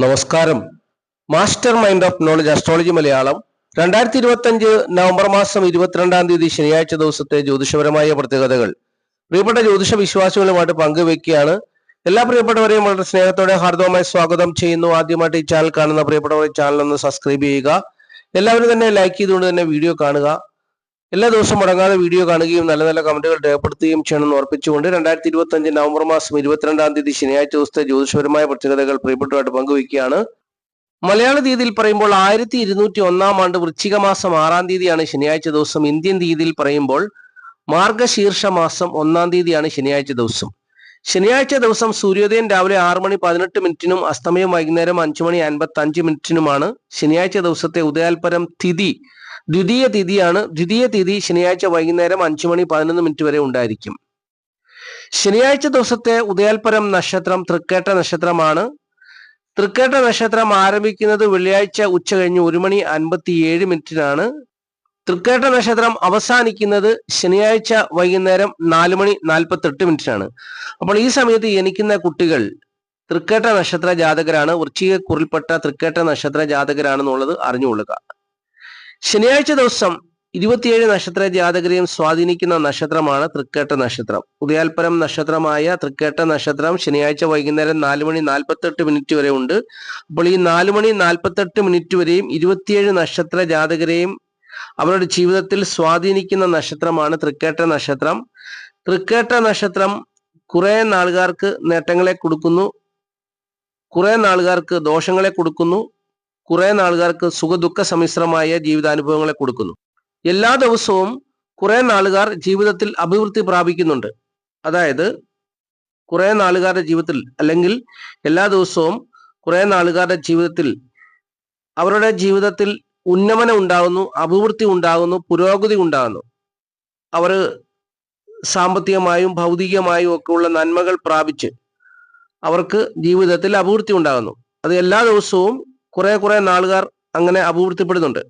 നമസ്കാരം. Master mind of knowledge astrology Malayalam രണ്ടായിരത്തി ഇരുപത്തി അഞ്ച് നവംബർ മാസം ഇരുപത്തിരണ്ടാം തീയതി ശനിയാഴ്ച ദിവസത്തെ ജ്യോതിഷപരമായ പ്രത്യേകതകൾ. പ്രിയപ്പെട്ട ജ്യോതിഷ വിശ്വാസികളുമായിട്ട് പങ്കുവെക്കുകയാണ്. എല്ലാ പ്രിയപ്പെട്ടവരെയും വളരെ സ്നേഹത്തോടെ ഹാർദവമായി സ്വാഗതം ചെയ്യുന്നു. ആദ്യമായിട്ട് ഈ ചാനൽ കാണുന്ന പ്രിയപ്പെട്ടവരെ ചാനൽ ഒന്ന് സബ്സ്ക്രൈബ് ചെയ്യുക. എല്ലാവരും തന്നെ ലൈക്ക് ചെയ്തുകൊണ്ട് തന്നെ വീഡിയോ കാണുക. എല്ലാ ദിവസവും മുടങ്ങാതെ വീഡിയോ കാണുകയും നല്ല നല്ല കമന്റുകൾ രേഖപ്പെടുത്തുകയും ചെയ്യണമെന്ന് ഓർപ്പിച്ചുകൊണ്ട് രണ്ടായിരത്തി ഇരുപത്തി അഞ്ച് നവംബർ മാസം ഇരുപത്തിരണ്ടാം തീയതി ശനിയാഴ്ച ദിവസത്തെ ജ്യോതിഷപരമായ പ്രത്യേകതകൾ പ്രിയപ്പെട്ടതായിട്ട് പങ്കുവയ്ക്കുകയാണ്. മലയാള തീയതിയിൽ പറയുമ്പോൾ ആയിരത്തി ഇരുന്നൂറ്റി ഒന്നാം ആണ്ട് വൃശ്ചിക മാസം ആറാം തീയതിയാണ് ശനിയാഴ്ച ദിവസം. ഇന്ത്യൻ തീയതിയിൽ പറയുമ്പോൾ മാർഗശീർഷ മാസം ഒന്നാം തീയതിയാണ് ശനിയാഴ്ച ദിവസം. ശനിയാഴ്ച ദിവസം സൂര്യോദയം രാവിലെ ആറ് മണി പതിനെട്ട് മിനിറ്റിനും അസ്തമയം വൈകുന്നേരം അഞ്ചു മണി അൻപത്തി അഞ്ച് മിനിറ്റിനുമാണ് ശനിയാഴ്ച ദിവസത്തെ ഉദയാൽപരം തിഥി ദ്വിതീയ തിഥിയാണ്. ദ്വിതീയ തിഥി ശനിയാഴ്ച വൈകുന്നേരം അഞ്ചു മണി പതിനൊന്ന് മിനിറ്റ് വരെ ഉണ്ടായിരിക്കും. ശനിയാഴ്ച ദിവസത്തെ ഉദയാൽപരം നക്ഷത്രം തൃക്കേട്ട നക്ഷത്രമാണ്. തൃക്കേട്ട നക്ഷത്രം ആരംഭിക്കുന്നത് വെള്ളിയാഴ്ച ഉച്ച കഴിഞ്ഞ് ഒരു മണി അൻപത്തി ഏഴ് മിനിറ്റിനാണ്. തൃക്കേട്ട നക്ഷത്രം അവസാനിക്കുന്നത് ശനിയാഴ്ച വൈകുന്നേരം നാല് മണി നാൽപ്പത്തി എട്ട് മിനിറ്റിനാണ്. അപ്പോൾ ഈ സമയത്ത് ജനിക്കുന്ന കുട്ടികൾ തൃക്കേട്ട നക്ഷത്ര ജാതകരാണ്. വൃശ്ചികക്കുറിൽപ്പെട്ട തൃക്കേട്ട നക്ഷത്ര ജാതകരാണെന്നുള്ളത് അറിഞ്ഞുകൊള്ളുക. ശനിയാഴ്ച ദിവസം ഇരുപത്തിയേഴ് നക്ഷത്ര ജാതകരെയും സ്വാധീനിക്കുന്ന നക്ഷത്രമാണ് തൃക്കേട്ട നക്ഷത്രം. ഉദയാൽപരം നക്ഷത്രമായ തൃക്കേട്ട നക്ഷത്രം ശനിയാഴ്ച വൈകുന്നേരം നാല് മണി നാൽപ്പത്തെട്ട് മിനിറ്റ് വരെ ഉണ്ട്. അപ്പോൾ ഈ നാല് മണി നാൽപ്പത്തെട്ട് മിനിറ്റ് വരെയും ഇരുപത്തിയേഴ് നക്ഷത്ര ജാതകരെയും അവരുടെ ജീവിതത്തിൽ സ്വാധീനിക്കുന്ന നക്ഷത്രമാണ് തൃക്കേട്ട നക്ഷത്രം. തൃക്കേട്ട നക്ഷത്രം കുറെ നാളുകാർക്ക് നേട്ടങ്ങളെ കൊടുക്കുന്നു. കുറെ നാളുകാർക്ക് ദോഷങ്ങളെ കൊടുക്കുന്നു. കുറെ നാളുകാർക്ക് സുഖദുഃഖ സമ്മിശ്രമായ ജീവിതാനുഭവങ്ങളെ കൊടുക്കുന്നു. എല്ലാ ദിവസവും കുറെ നാളുകാർ ജീവിതത്തിൽ അഭിവൃദ്ധി പ്രാപിക്കുന്നുണ്ട്. അതായത് കുറെ നാളുകാരുടെ ജീവിതത്തിൽ അല്ലെങ്കിൽ എല്ലാ ദിവസവും കുറെ നാളുകാരുടെ ജീവിതത്തിൽ അവരുടെ ജീവിതത്തിൽ ഉന്നമനം ഉണ്ടാകുന്നു അഭിവൃദ്ധി ഉണ്ടാകുന്നു പുരോഗതി ഉണ്ടാകുന്നു. അവർ സാമ്പത്തികമായും ഭൗതികമായും ഒക്കെയുള്ള നന്മകൾ പ്രാപിച്ച് അവർക്ക് ജീവിതത്തിൽ അഭിവൃദ്ധി ഉണ്ടാകുന്നു. അത് എല്ലാ ദിവസവും കുറെ കുറെ നാളുകാർ അങ്ങനെ അപൂർത്തിപ്പെടുന്നുണ്ട്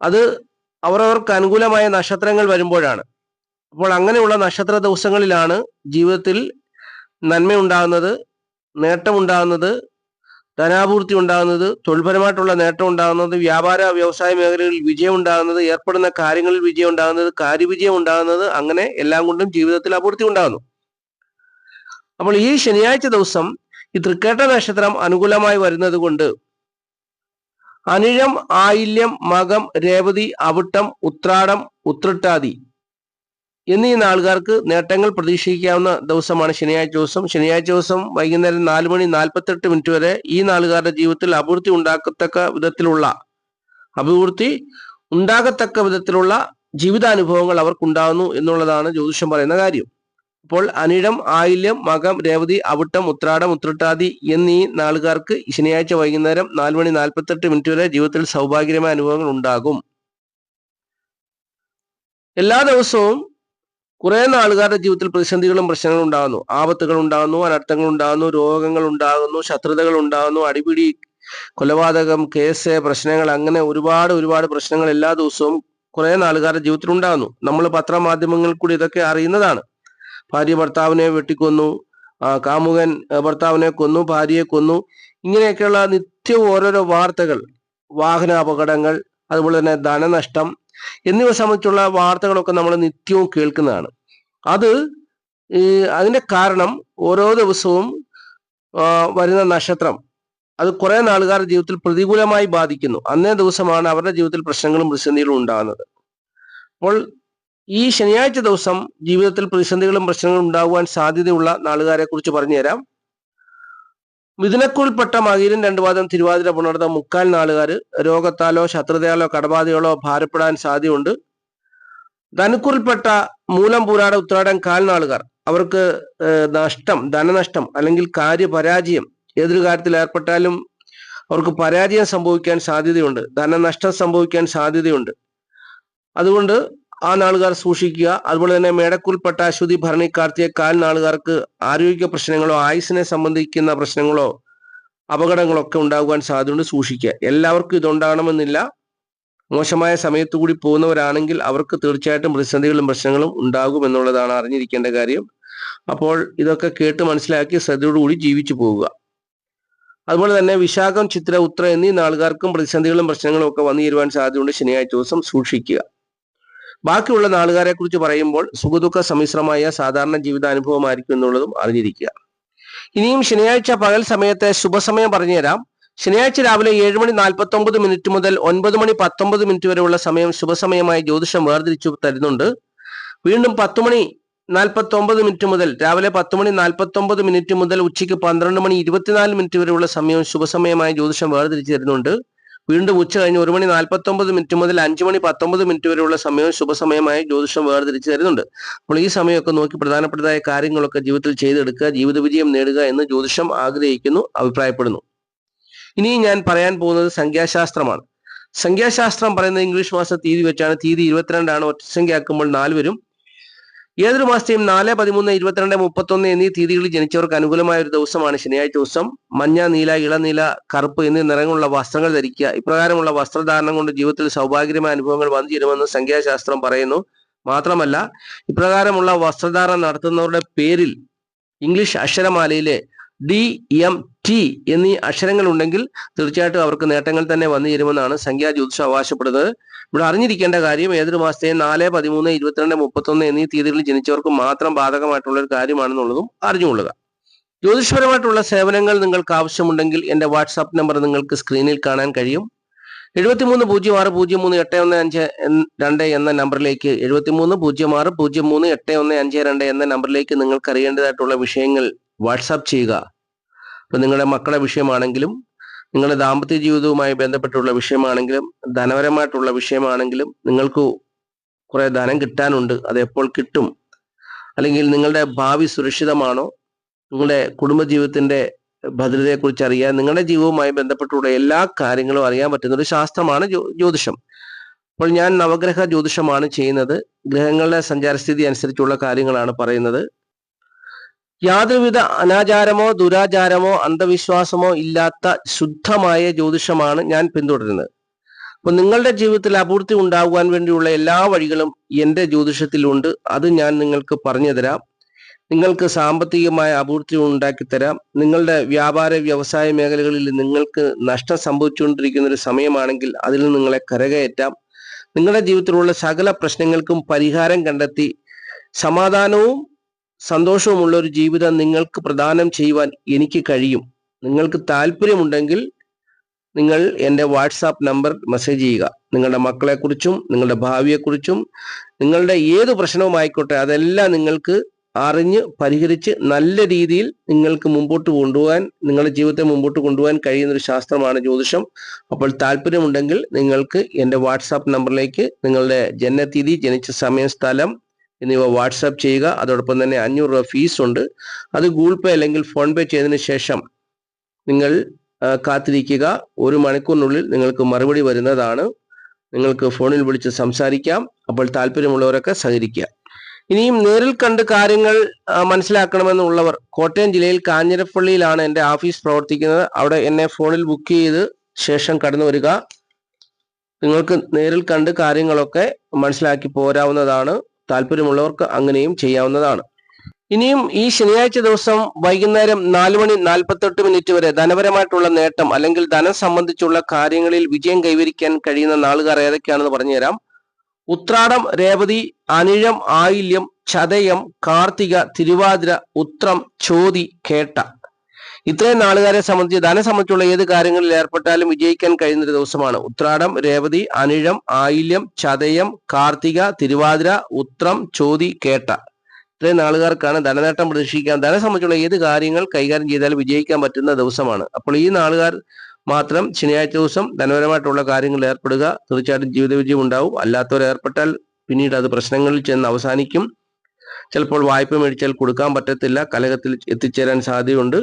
അത് അവരവർക്ക് അനുകൂലമായ നക്ഷത്രങ്ങൾ വരുമ്പോഴാണ്. അപ്പോൾ അങ്ങനെയുള്ള നക്ഷത്ര ദിവസങ്ങളിലാണ് ജീവിതത്തിൽ നന്മയുണ്ടാകുന്നത് നേട്ടമുണ്ടാകുന്നത് ധനാപൂർത്തി ഉണ്ടാകുന്നത് തൊഴിൽപരമായിട്ടുള്ള നേട്ടം ഉണ്ടാകുന്നത് വ്യാപാര വ്യവസായ മേഖലകളിൽ വിജയം ഉണ്ടാകുന്നത് ഏർപ്പെടുന്ന കാര്യങ്ങളിൽ വിജയം ഉണ്ടാകുന്നത് കാര്യവിജയം ഉണ്ടാകുന്നത് അങ്ങനെ എല്ലാം കൊണ്ടും ജീവിതത്തിൽ അപൂർത്തി ഉണ്ടാകുന്നു. അപ്പോൾ ഈ ശനിയാഴ്ച ദിവസം ഈ തൃക്കേട്ട നക്ഷത്രം അനുകൂലമായി വരുന്നത് കൊണ്ട് അനിഴം ആയില്യം മകം രേവതി അവിട്ടം ഉത്രാടം ഉത്രട്ടാതി എന്നീ നാളുകാർക്ക് നേട്ടങ്ങൾ പ്രതീക്ഷിക്കാവുന്ന ദിവസമാണ് ശനിയാഴ്ച ദിവസം. ശനിയാഴ്ച ദിവസം വൈകുന്നേരം നാല് മണി നാൽപ്പത്തെട്ട് മിനിറ്റ് വരെ ഈ നാളുകാരുടെ ജീവിതത്തിൽ അഭിവൃദ്ധി ഉണ്ടാക്കത്തക്ക വിധത്തിലുള്ള അഭിവൃദ്ധി ഉണ്ടാകത്തക്ക വിധത്തിലുള്ള ജീവിതാനുഭവങ്ങൾ അവർക്കുണ്ടാകുന്നു എന്നുള്ളതാണ് ജ്യോതിഷം പറയുന്ന കാര്യം. അപ്പോൾ അനിഴം ആയില്യം മകം രേവതി അവിട്ടം ഉത്രാടം ഉത്രട്ടാതി എന്നീ നാളുകാർക്ക് ശനിയാഴ്ച വൈകുന്നേരം നാല് മണി നാൽപ്പത്തെട്ട് മിനിറ്റ് വരെ ജീവിതത്തിൽ സൗഭാഗ്യമായ അനുഭവങ്ങൾ ഉണ്ടാകും. എല്ലാ ദിവസവും കുറെ നാളുകാരുടെ ജീവിതത്തിൽ പ്രതിസന്ധികളും പ്രശ്നങ്ങളും ഉണ്ടാകുന്നു. ആപത്തുകൾ ഉണ്ടാകുന്നു അനർത്ഥങ്ങൾ ഉണ്ടാകുന്നു രോഗങ്ങൾ ഉണ്ടാകുന്നു ശത്രുതകൾ ഉണ്ടാകുന്നു അടിപിടി കൊലപാതകം കേസ് പ്രശ്നങ്ങൾ അങ്ങനെ ഒരുപാട് ഒരുപാട് പ്രശ്നങ്ങൾ എല്ലാ ദിവസവും കുറെ നാളുകാരുടെ ജീവിതത്തിൽ ഉണ്ടാകുന്നു. നമ്മൾ പത്രമാധ്യമങ്ങളിൽ കൂടി ഇതൊക്കെ അറിയുന്നതാണ്. ഭാര്യ ഭർത്താവിനെ വെട്ടിക്കൊന്നു കാമുകൻ ഭർത്താവിനെ കൊന്നു ഭാര്യയെ കൊന്നു. ഇങ്ങനെയൊക്കെയുള്ള നിത്യവും ഓരോരോ വാർത്തകൾ വാഹന അപകടങ്ങൾ അതുപോലെ തന്നെ ധനനഷ്ടം എന്നിവ സംബന്ധിച്ചുള്ള വാർത്തകളൊക്കെ നമ്മൾ നിത്യവും കേൾക്കുന്നതാണ്. അത് ഈ അതിന്റെ കാരണം ഓരോ ദിവസവും വരുന്ന നക്ഷത്രം അത് കുറെ നാളുകാരുടെ ജീവിതത്തിൽ പ്രതികൂലമായി ബാധിക്കുന്നു. അന്നേ ദിവസമാണ് അവരുടെ ജീവിതത്തിൽ പ്രശ്നങ്ങളും പ്രതിസന്ധികളും ഉണ്ടാകുന്നത്. അപ്പോൾ ഈ ശനിയാഴ്ച ദിവസം ജീവിതത്തിൽ പ്രതിസന്ധികളും പ്രശ്നങ്ങളും ഉണ്ടാകുവാൻ സാധ്യതയുള്ള നാളുകാരെ കുറിച്ച് പറഞ്ഞുതരാം. മിഥുനക്കുൾപ്പെട്ട മകീരൻ രണ്ടുപാദം തിരുവാതിര പുണർത്ത മുക്കാൽ നാളുകാർ രോഗത്താലോ ശത്രുതയാലോ കടബാധയാലോ ഭാരപ്പെടാൻ സാധ്യതയുണ്ട്. ധനുക്കുറിൽപ്പെട്ട മൂലം പൂരാട ഉത്രാടം കാൽ നാളുകാർ അവർക്ക് നഷ്ടം ധനനഷ്ടം അല്ലെങ്കിൽ കാര്യപരാജയം ഏതൊരു കാര്യത്തിൽ ഏർപ്പെട്ടാലും അവർക്ക് പരാജയം സംഭവിക്കാൻ സാധ്യതയുണ്ട്. ധനനഷ്ടം സംഭവിക്കാൻ സാധ്യതയുണ്ട്. അതുകൊണ്ട് ആ നാളുകാർ സൂക്ഷിക്കുക. അതുപോലെ തന്നെ മേടക്കുൽപ്പെട്ട അശ്വതി ഭരണി കാർത്തിയ കാൽ നാളുകാർക്ക് ആരോഗ്യ പ്രശ്നങ്ങളോ ആയുസിനെ സംബന്ധിക്കുന്ന പ്രശ്നങ്ങളോ അപകടങ്ങളോ ഒക്കെ ഉണ്ടാകുവാൻ സാധ്യതയുണ്ട്. സൂക്ഷിക്കുക. എല്ലാവർക്കും ഇതുണ്ടാകണമെന്നില്ല. മോശമായ സമയത്തു കൂടി പോകുന്നവരാണെങ്കിൽ അവർക്ക് തീർച്ചയായിട്ടും പ്രതിസന്ധികളും പ്രശ്നങ്ങളും ഉണ്ടാകും എന്നുള്ളതാണ് അറിഞ്ഞിരിക്കേണ്ട കാര്യം. അപ്പോൾ ഇതൊക്കെ കേട്ട് മനസ്സിലാക്കി ശ്രദ്ധയോടുകൂടി ജീവിച്ചു പോവുക. അതുപോലെ തന്നെ വിശാഖം ചിത്ര ഉത്ര എന്നീ നാളുകാർക്കും പ്രതിസന്ധികളും പ്രശ്നങ്ങളും ഒക്കെ വന്നു ചേരുവാൻ സാധ്യതയുണ്ട്. ശനിയാഴ്ച ദിവസം സൂക്ഷിക്കുക. ബാക്കിയുള്ള നാളുകാരെ കുറിച്ച് പറയുമ്പോൾ സുഖദുഃഖ സമ്മിശ്രമായ സാധാരണ ജീവിതാനുഭവമായിരിക്കും എന്നുള്ളതും അറിഞ്ഞിരിക്കുക. ഇനിയും ശനിയാഴ്ച പകൽ സമയത്തെ ശുഭസമയം പറഞ്ഞുതരാം. ശനിയാഴ്ച രാവിലെ ഏഴ് മണി നാൽപ്പത്തി ഒമ്പത് മിനിറ്റ് മുതൽ ഒൻപത് മണി പത്തൊമ്പത് മിനിറ്റ് വരെയുള്ള സമയം ശുഭസമയമായി ജ്യോതിഷം വേർതിരിച്ചു തരുന്നുണ്ട്. വീണ്ടും പത്ത് മണി നാൽപ്പത്തി ഒമ്പത് മിനിറ്റ് മുതൽ രാവിലെ പത്ത് മണി നാൽപ്പത്തി ഒമ്പത് മിനിറ്റ് മുതൽ ഉച്ചയ്ക്ക് പന്ത്രണ്ട് മണി ഇരുപത്തിനാല് മിനിറ്റ് വരെയുള്ള സമയം ശുഭസമയമായി ജ്യോതിഷം വേർതിരിച്ചു തരുന്നുണ്ട്. വീണ്ടും ഉച്ച കഴിഞ്ഞ് ഒരു മണി നാൽപ്പത്തി ഒമ്പത് മിനിറ്റ് മുതൽ അഞ്ചു മണി പത്തൊമ്പത് മിനിറ്റ് വരെയുള്ള സമയവും ശുഭസമയമായി ജ്യോതിഷം വേർതിരിച്ചു തരുന്നുണ്ട്. അപ്പോൾ ഈ സമയമൊക്കെ നോക്കി പ്രധാനപ്പെട്ടതായ കാര്യങ്ങളൊക്കെ ജീവിതത്തിൽ ചെയ്തെടുക്കുക ജീവിത വിജയം നേടുക എന്ന് ജ്യോതിഷം ആഗ്രഹിക്കുന്നു അഭിപ്രായപ്പെടുന്നു. ഇനി ഞാൻ പറയാൻ പോകുന്നത് സംഖ്യാശാസ്ത്രമാണ്. സംഖ്യാശാസ്ത്രം പറയുന്നത് ഇംഗ്ലീഷ് മാസ തീയതി വെച്ചാണ്. തീയതി ഇരുപത്തിരണ്ടാണ്. ഒറ്റസംഖ്യയാക്കുമ്പോൾ നാല് വരും. ഏതൊരു മാസത്തെയും നാല് പതിമൂന്ന് ഇരുപത്തിരണ്ട് മുപ്പത്തൊന്ന് എന്നീ തീയതികളിൽ ജനിച്ചവർക്ക് അനുകൂലമായ ഒരു ദിവസമാണ് ശനിയാഴ്ച ദിവസം. മഞ്ഞ നീല ഇളനീല കറുപ്പ് എന്നീ നിറങ്ങളുള്ള വസ്ത്രങ്ങൾ ധരിക്കുക. ഇപ്രകാരമുള്ള വസ്ത്രധാരണം കൊണ്ട് ജീവിതത്തിൽ സൗഭാഗ്യമായ അനുഭവങ്ങൾ വന്നു ചേരുമെന്ന് സംഖ്യാശാസ്ത്രം പറയുന്നു. മാത്രമല്ല ഇപ്രകാരമുള്ള വസ്ത്രധാരണം നടത്തുന്നവരുടെ പേരിൽ ഇംഗ്ലീഷ് അക്ഷരമാലയിലെ ഡി എം ടി എന്നീ അക്ഷരങ്ങൾ ഉണ്ടെങ്കിൽ തീർച്ചയായിട്ടും അവർക്ക് നേട്ടങ്ങൾ തന്നെ വന്നു ചേരുമെന്നാണ് സംഖ്യാ ജ്യോതിഷം അവകാശപ്പെടുന്നത്. ഇവിടെ അറിഞ്ഞിരിക്കേണ്ട കാര്യം ഏതൊരു മാസത്തെയും നാല് പതിമൂന്ന് ഇരുപത്തിരണ്ട് മുപ്പത്തൊന്ന് എന്നീ തീയതികളിൽ ജനിച്ചവർക്ക് മാത്രം ബാധകമായിട്ടുള്ള ഒരു കാര്യമാണെന്നുള്ളതും അറിഞ്ഞുകൊള്ളുക. ജ്യോതിഷപരമായിട്ടുള്ള സേവനങ്ങൾ നിങ്ങൾക്ക് ആവശ്യമുണ്ടെങ്കിൽ എന്റെ വാട്സാപ്പ് നമ്പർ നിങ്ങൾക്ക് സ്ക്രീനിൽ കാണാൻ കഴിയും. എഴുപത്തിമൂന്ന് പൂജ്യം ആറ് പൂജ്യം മൂന്ന് എട്ട് ഒന്ന് അഞ്ച് രണ്ട് എന്ന നമ്പറിലേക്ക് എഴുപത്തിമൂന്ന് പൂജ്യം ആറ് പൂജ്യം മൂന്ന് എട്ട് ഒന്ന് അഞ്ച് രണ്ട് എന്ന നമ്പറിലേക്ക് നിങ്ങൾക്ക് അറിയേണ്ടതായിട്ടുള്ള വിഷയങ്ങൾ വാട്സാപ്പ് ചെയ്യുക. ഇപ്പൊ നിങ്ങളുടെ മക്കളുടെ വിഷയമാണെങ്കിലും നിങ്ങളുടെ ദാമ്പത്യ ജീവിതവുമായി ബന്ധപ്പെട്ടുള്ള വിഷയമാണെങ്കിലും ധനപരമായിട്ടുള്ള വിഷയമാണെങ്കിലും നിങ്ങൾക്ക് കുറെ ധനം കിട്ടാനുണ്ട്. അത് എപ്പോൾ കിട്ടും? അല്ലെങ്കിൽ നിങ്ങളുടെ ഭാവി സുരക്ഷിതമാണോ? നിങ്ങളുടെ കുടുംബജീവിതത്തിന്റെ ഭദ്രതയെക്കുറിച്ച് അറിയാൻ നിങ്ങളുടെ ജീവിതവുമായി ബന്ധപ്പെട്ടുള്ള എല്ലാ കാര്യങ്ങളും അറിയാൻ പറ്റുന്ന ഒരു ശാസ്ത്രമാണ് ജ്യോ- ജ്യോതിഷം. അപ്പോൾ ഞാൻ നവഗ്രഹ ജ്യോതിഷമാണ് ചെയ്യുന്നത്. ഗ്രഹങ്ങളുടെ സഞ്ചാരസ്ഥിതി അനുസരിച്ചുള്ള കാര്യങ്ങളാണ് പറയുന്നത്. യാതൊരുവിധ അനാചാരമോ ദുരാചാരമോ അന്ധവിശ്വാസമോ ഇല്ലാത്ത ശുദ്ധമായ ജ്യോതിഷമാണ് ഞാൻ പിന്തുടരുന്നത്. അപ്പൊ നിങ്ങളുടെ ജീവിതത്തിൽ അപൂർത്തി ഉണ്ടാകുവാൻ വേണ്ടിയുള്ള എല്ലാ വഴികളും എന്റെ ജ്യോതിഷത്തിലുണ്ട്. അത് ഞാൻ നിങ്ങൾക്ക് പറഞ്ഞു തരാം. നിങ്ങൾക്ക് സാമ്പത്തികമായ അപൂർത്തി ഉണ്ടാക്കി തരാം. നിങ്ങളുടെ വ്യാപാര വ്യവസായ മേഖലകളിൽ നിങ്ങൾക്ക് നഷ്ടം സംഭവിച്ചുകൊണ്ടിരിക്കുന്ന ഒരു സമയമാണെങ്കിൽ അതിൽ നിന്ന് നിങ്ങളെ കരകയറ്റാം. നിങ്ങളുടെ ജീവിതത്തിലുള്ള സകല പ്രശ്നങ്ങൾക്കും പരിഹാരം കണ്ടെത്തി സമാധാനവും സന്തോഷവുമുള്ള ഒരു ജീവിതം നിങ്ങൾക്ക് പ്രദാനം ചെയ്യുവാൻ എനിക്ക് കഴിയും. നിങ്ങൾക്ക് താല്പര്യമുണ്ടെങ്കിൽ നിങ്ങൾ എന്റെ വാട്സാപ്പ് നമ്പർ മെസ്സേജ് ചെയ്യുക. നിങ്ങളുടെ മക്കളെക്കുറിച്ചും നിങ്ങളുടെ ഭാവിയെക്കുറിച്ചും നിങ്ങളുടെ ഏത് പ്രശ്നവുമായിക്കോട്ടെ അതെല്ലാം നിങ്ങൾക്ക് അറിഞ്ഞ് പരിഹരിച്ച് നല്ല രീതിയിൽ നിങ്ങൾക്ക് മുമ്പോട്ട് കൊണ്ടുപോകാൻ നിങ്ങളുടെ ജീവിതത്തെ മുമ്പോട്ട് കൊണ്ടുപോകാൻ കഴിയുന്ന ഒരു ശാസ്ത്രമാണ് ജ്യോതിഷം. അപ്പോൾ താല്പര്യമുണ്ടെങ്കിൽ നിങ്ങൾക്ക് എന്റെ വാട്സാപ്പ് നമ്പറിലേക്ക് നിങ്ങളുടെ ജനനതീയതി ജനിച്ച സമയം സ്ഥലം എന്നിവ വാട്സാപ്പ് ചെയ്യുക. അതോടൊപ്പം തന്നെ അഞ്ഞൂറ് രൂപ ഫീസ് ഉണ്ട്. അത് ഗൂഗിൾ പേ അല്ലെങ്കിൽ ഫോൺ പേ ചെയ്തതിന് ശേഷം നിങ്ങൾ കാത്തിരിക്കുക. ഒരു മണിക്കൂറിനുള്ളിൽ നിങ്ങൾക്ക് മറുപടി വരുന്നതാണ്. നിങ്ങൾക്ക് ഫോണിൽ വിളിച്ച് സംസാരിക്കാം. അപ്പോൾ താല്പര്യമുള്ളവരൊക്കെ സഹകരിക്കുക. ഇനിയും നേരിൽ കണ്ട് കാര്യങ്ങൾ മനസ്സിലാക്കണമെന്നുള്ളവർ കോട്ടയം ജില്ലയിൽ കാഞ്ഞിരപ്പള്ളിയിലാണ് എന്റെ ഓഫീസ് പ്രവർത്തിക്കുന്നത്. അവിടെ എന്നെ ഫോണിൽ ബുക്ക് ചെയ്ത് ശേഷം കടന്നു വരിക. നിങ്ങൾക്ക് നേരിൽ കണ്ട് കാര്യങ്ങളൊക്കെ മനസ്സിലാക്കി പോരാവുന്നതാണ്. താല്പര്യമുള്ളവർക്ക് അങ്ങനെയും ചെയ്യാവുന്നതാണ്. ഇനിയും ഈ ശനിയാഴ്ച ദിവസം വൈകുന്നേരം നാല് മണി നാൽപ്പത്തെട്ട് മിനിറ്റ് വരെ ധനപരമായിട്ടുള്ള നേട്ടം അല്ലെങ്കിൽ ധനം സംബന്ധിച്ചുള്ള കാര്യങ്ങളിൽ വിജയം കൈവരിക്കാൻ കഴിയുന്ന നാളുകാർ ഏതൊക്കെയാണെന്ന് പറഞ്ഞുതരാം. ഉത്രാടം രേവതി അനിഴം ആയില്യം ചതയം കാർത്തിക തിരുവാതിര ഉത്രം ചോതി കേട്ട. ഇത്രയും നാളുകാരെ സംബന്ധിച്ച് ധനം സംബന്ധിച്ചുള്ള ഏത് കാര്യങ്ങളിൽ ഏർപ്പെട്ടാലും വിജയിക്കാൻ കഴിയുന്ന ഒരു ദിവസമാണ്. ഉത്രാടം രേവതി അനിഴം ആയില്യം ചതയം കാർത്തിക തിരുവാതിര ഉത്രം ചോതി കേട്ട. ഇത്രയും നാളുകാർക്കാണ് ധനനേട്ടം പ്രതീക്ഷിക്കാൻ ധനം സംബന്ധിച്ചുള്ള ഏത് കാര്യങ്ങൾ കൈകാര്യം ചെയ്താലും വിജയിക്കാൻ പറ്റുന്ന ദിവസമാണ്. അപ്പോൾ ഈ നാളുകാർ മാത്രം ശനിയാഴ്ച ദിവസം ധനപരമായിട്ടുള്ള കാര്യങ്ങളിൽ ഏർപ്പെടുക തീർച്ചയായിട്ടും ജീവിത വിജയം ഉണ്ടാവും. അല്ലാത്തവർ ഏർപ്പെട്ടാൽ പിന്നീട് അത് പ്രശ്നങ്ങളിൽ ചെന്ന് അവസാനിക്കും. ചിലപ്പോൾ വായ്പ മേടിച്ചാൽ കൊടുക്കാൻ പറ്റത്തില്ല കലകത്തിൽ എത്തിച്ചേരാൻ സാധ്യതയുണ്ട്.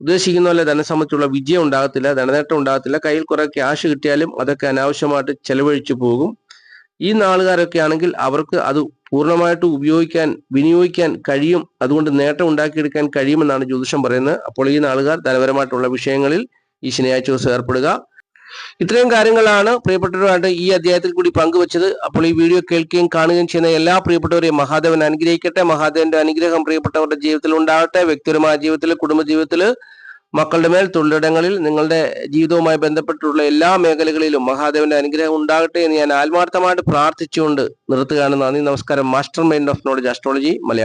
ഉദ്ദേശിക്കുന്ന പോലെ ധനം സംബന്ധിച്ചുള്ള വിജയം ഉണ്ടാകത്തില്ല ധനനേട്ടം ഉണ്ടാകത്തില്ല. കയ്യിൽ കുറെ ക്യാഷ് കിട്ടിയാലും അതൊക്കെ അനാവശ്യമായിട്ട് ചെലവഴിച്ചു പോകും. ഈ നാളുകാരൊക്കെ ആണെങ്കിൽ അവർക്ക് അത് പൂർണമായിട്ട് ഉപയോഗിക്കാൻ വിനിയോഗിക്കാൻ കഴിയും. അതുകൊണ്ട് നേട്ടം ഉണ്ടാക്കിയെടുക്കാൻ കഴിയുമെന്നാണ് ജ്യോതിഷം പറയുന്നത്. അപ്പോൾ ഈ നാളുകാർ ധനപരമായിട്ടുള്ള വിഷയങ്ങളിൽ ഈ ശനിയാഴ്ച ദിവസം ഏർപ്പെടുക. ഇത്രയും കാര്യങ്ങളാണ് പ്രിയപ്പെട്ടവരുമായിട്ട് ഈ അധ്യായത്തിൽ കൂടി പങ്കുവച്ചത്. അപ്പോൾ ഈ വീഡിയോ കേൾക്കുകയും കാണുകയും ചെയ്യുന്ന എല്ലാ പ്രിയപ്പെട്ടവരെയും മഹാദേവൻ അനുഗ്രഹിക്കട്ടെ. മഹാദേവന്റെ അനുഗ്രഹം പ്രിയപ്പെട്ടവരുടെ ജീവിതത്തിൽ ഉണ്ടാകട്ടെ വ്യക്തിപരമായ ജീവിതത്തിൽ കുടുംബ ജീവിതത്തിൽ മക്കളുടെ മേൽ തൊഴിലിടങ്ങളിൽ നിങ്ങളുടെ ജീവിതവുമായി ബന്ധപ്പെട്ടുള്ള എല്ലാ മേഖലകളിലും മഹാദേവന്റെ അനുഗ്രഹം ഉണ്ടാകട്ടെ എന്ന് ഞാൻ ആത്മാർത്ഥമായിട്ട് പ്രാർത്ഥിച്ചുകൊണ്ട് നിർത്തുകയാണ്. നന്ദി നമസ്കാരം. Master mind of knowledge astrology Malayalam.